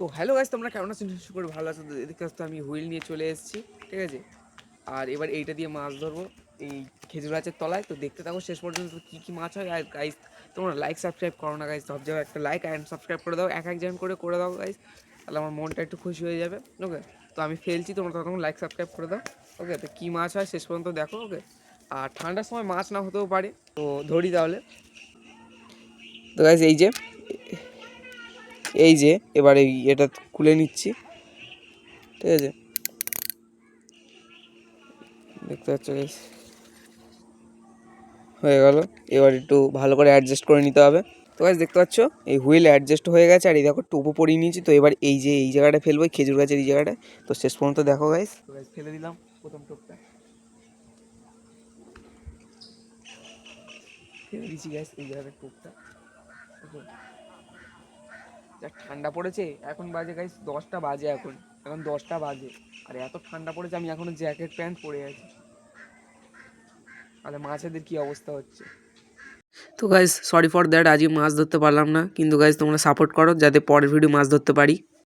তো hello guys তোমরা কেমন আছো? নিশ্চয় করে ভালো আছো। এদিকে তো আমি হুইল নিয়ে চলে এসেছি, ঠিক আছে? আর এবার এইটা দিয়ে মাছ ধরবো। এই খেজুর গাছের তলায়। তো দেখতে থাকো, শেষ পর্যন্ত কী কী মাছ হয়। আর গাইস তোমরা লাইক সাবস্ক্রাইব করো না গাইস সব জায়গায় একটা লাইক অ্যান্ড সাবস্ক্রাইব করে দাও। এক এক একজন করে করে দাও গাইস তাহলে আমার মনটা একটু খুশি হয়ে যাবে ওকে তো আমি ফেলছি, তোমরা তখন লাইক সাবস্ক্রাইব করে দাও ওকে তো কী মাছ হয় শেষ পর্যন্ত দেখো ওকে আর ঠান্ডার সময় মাছ না হতেও পারে। তো ধরি তাহলে। তো গাইস এই যে এই যে, এবার এই এটা খুলে নিচ্ছি। ঠিক আছে? দেখতে পাচ্ছ হয়ে গেল। এবার একটু ভালো করে অ্যাডজাস্ট করে নিতে হবে। তো গাইস দেখতে পাচ্ছ? এই হুইল অ্যাডজাস্ট হয়ে গেছে, আর এই দেখো টোপো পরিয়ে নিয়েছি। তো এবার এই যে, এই জায়গাটা ফেলব খেজুর গাছের এই জায়গাটা তো শেষ পর্যন্ত দেখো গাইস ফেলে দিলাম প্রথম টোপটা। ফেলে দিয়েছি গাইস এই জায়গাটা টোপটা. যা ঠান্ডা পড়েছে, এখন বাজে গাইস দশটা বাজে এখন। এখন দশটা বাজে। আর এত ঠান্ডা পড়েছে, আমি এখনও জ্যাকেট প্যান্ট পরে আছি। তাহলে মাছেদের কি অবস্থা হচ্ছে? তো গাইস সরি ফর দ্যাট আজকে মাছ ধরতে পারলাম না। কিন্তু গাইস তোমরা সাপোর্ট করো, যাতে পরের ভিডিও মাছ ধরতে পারি।